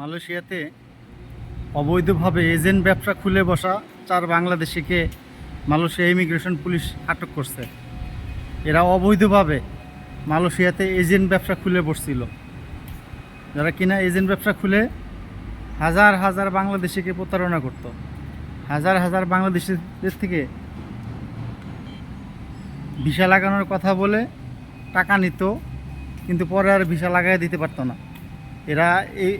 মালয়েশিয়াতে অবৈধভাবে এজেন্ট ব্যবসা খুলে বসা চার বাংলাদেশিকে মালয়েশিয়া ইমিগ্রেশন পুলিশ আটক করছে। এরা অবৈধভাবে মালয়েশিয়াতে এজেন্ট ব্যবসা খুলে বসছিল। যারা কিনা এজেন্ট ব্যবসা খুলে হাজার হাজার বাংলাদেশিকে প্রতারণা করত। হাজার হাজার বাংলাদেশিদের থেকে ভিসা লাগানোর কথা বলে টাকা নিত, কিন্তু পরে আর ভিসা লাগাই দিতে পারতো না। এরা এই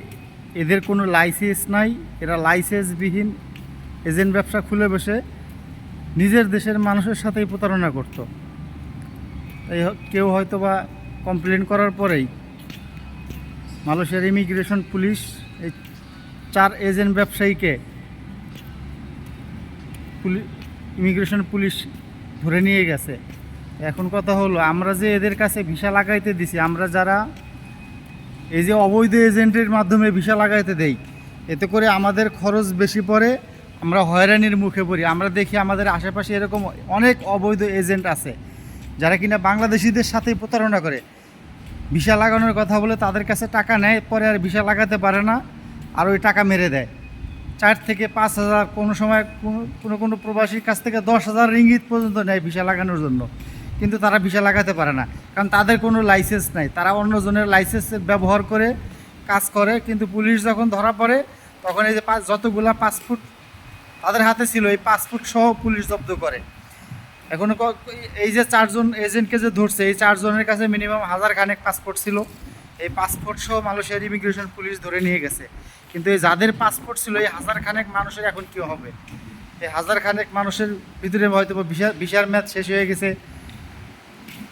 এদের কোনো লাইসেন্স নাই, এরা লাইসেন্সবিহীন এজেন্ট ব্যবসা খুলে বসে নিজের দেশের মানুষের সাথেই প্রতারণা করত। তাই কেউ হয়তো বা কমপ্লেন করার পরেই মালয়েশিয়ার ইমিগ্রেশন পুলিশ এই চার এজেন্ট ব্যবসায়ীকে ইমিগ্রেশন পুলিশ ধরে নিয়ে গেছে। এখন কথা হলো, আমরা যে এদের কাছে ভিসা লাগাইতে দিছি, আমরা যারা এই যে অবৈধ এজেন্টের মাধ্যমে ভিসা লাগাইতে দেই, এতে করে আমাদের খরচ বেশি পড়ে, আমরা হয়রানির মুখে পড়ি। আমরা দেখি আমাদের আশেপাশে এরকম অনেক অবৈধ এজেন্ট আছে, যারা কিনা বাংলাদেশিদের সাথেই প্রতারণা করে। ভিসা লাগানোর কথা বলে তাদের কাছে টাকা নেয়, পরে আর ভিসা লাগাতে পারে না, আর ওই টাকা মেরে দেয়। চার থেকে পাঁচ হাজার কোনো সময় কোনো কোনো কোনো প্রবাসীর কাছ থেকে দশ হাজার রিঙ্গিত পর্যন্ত নেয় ভিসা লাগানোর জন্য। কিন্তু তারা ভিসা লাগাতে পারে না। কারণ তাদের কোনো লাইসেন্স নাই। তারা অন্যজনের লাইসেন্সের ব্যবহার করে কাজ করে, কিন্তু পুলিশ যখন ধরা পড়ে, তখন এই যে যতগুলা পাসপোর্ট তাদের হাতে ছিল, এই পাসপোর্ট সহ পুলিশ জব্দ করে। এখন এই যে চারজন এজেন্টকে যে ধরছে, এই চারজনের কাছে মিনিমাম হাজার খানেক পাসপোর্ট ছিল। এই পাসপোর্ট সহ মালয়েশিয়ার ইমিগ্রেশন পুলিশ ধরে নিয়ে গেছে। কিন্তু এই যাদের পাসপোর্ট ছিল, এই হাজার খানেক মানুষের এখন কি হবে? এই হাজার খানেক মানুষের ভিতরে হয়তো ভিসার ম্যাচ শেষ হয়ে গেছে।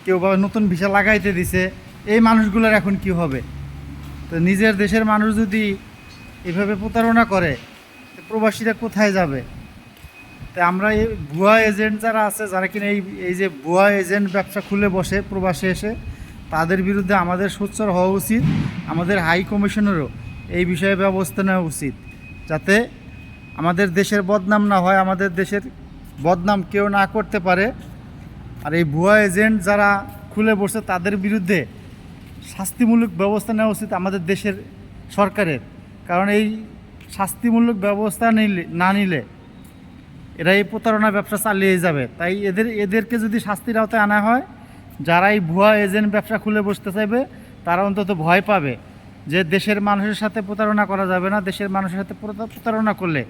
কেউ বা নতুন ভিসা লাগাইতে দিছে, এই মানুষগুলোর এখন কি হবে? তো নিজের দেশের মানুষ যদি এভাবে প্রতারণা করে প্রবাসীরা কোথায় যাবে? তা আমরা এই ভুয়া এজেন্ট যারা আছে, যারা কিনা এই এই যে ভুয়া এজেন্ট ব্যবসা খুলে বসে, প্রবাসে এসে, তাদের বিরুদ্ধে আমাদের সোচ্চার হওয়া উচিত, আমাদের হাই কমিশনেরও এই বিষয়ে ব্যবস্থা নেওয়া উচিত, যাতে আমাদের দেশের বদনাম না হয়, আমাদের দেশের বদনাম কেউ না করতে পারে আর এই ভুয়া এজেন্ট যারা খুলে বসে তাদের বিরুদ্ধে শাস্তিমূলক ব্যবস্থা নেওয়া উচিত আমাদের দেশের সরকারের। কারণ এই শাস্তিমূলক ব্যবস্থা নিলে না নিলে এরা এই প্রতারণা ব্যবসা চালিয়ে যাবে। তাই এদের এদেরকে যদি শাস্তির আওতায় আনা হয়, যারা এই ভুয়া এজেন্ট ব্যবসা খুলে বসতে চাইবে, তারা অন্তত ভয় পাবে যে দেশের মানুষের সাথে প্রতারণা করা যাবে না, দেশের মানুষের সাথে প্রতা- প্রতারণা করলে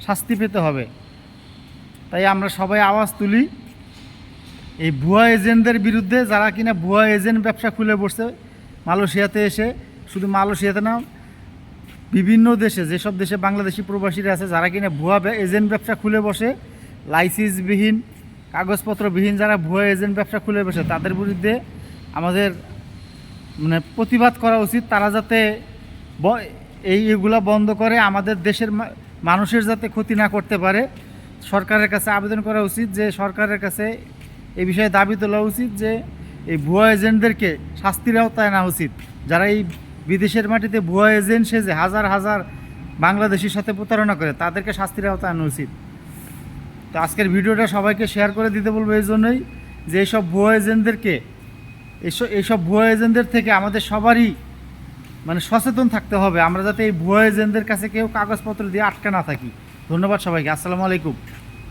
শাস্তি পেতে হবে। তাই আমরা সবাই আওয়াজ তুলি। এই ভুয়া এজেন্টদের বিরুদ্ধে যারা কিনা ভুয়া এজেন্ট ব্যবসা খুলে বসছে, মালয়েশিয়াতে এসে, শুধু মালয়েশিয়াতে না, বিভিন্ন দেশে, যেসব দেশে বাংলাদেশি প্রবাসীরা আছে, যারা কিনা ভুয়া এজেন্ট ব্যবসা খুলে বসে, লাইসেন্সবিহীন, কাগজপত্রবিহীন যারা ভুয়া এজেন্ট ব্যবসা খুলে বসে, তাদের বিরুদ্ধে আমাদের মানে প্রতিবাদ করা উচিত। তারা যাতে এই এগুলা বন্ধ করে, আমাদের দেশের মানুষের যাতে ক্ষতি না করতে পারে। সরকারের কাছে আবেদন করা উচিত যে, সরকারের কাছে এই বিষয়ে দাবি তোলা উচিত যে এই ভুয়া এজেন্টদেরকে শাস্তির আওতায় আনা উচিত। যারা এই বিদেশের মাটিতে ভুয়া এজেন্ট সেজে হাজার হাজার বাংলাদেশির সাথে প্রতারণা করে, তাদেরকে শাস্তির আওতায় আনা উচিত। তো আজকের ভিডিওটা সবাইকে শেয়ার করে দিতে বলব এই জন্যই যে এইসব ভুয়া এজেন্টদেরকে, এইসব এইসব ভুয়া এজেন্টদের থেকে আমাদের সবারই মানে সচেতন থাকতে হবে। আমরা যাতে এই ভুয়া এজেন্টদের কাছে কেউ কাগজপত্র দিয়ে আটকে না থাকি। ধন্যবাদ সবাইকে। আসসালামু আলাইকুম।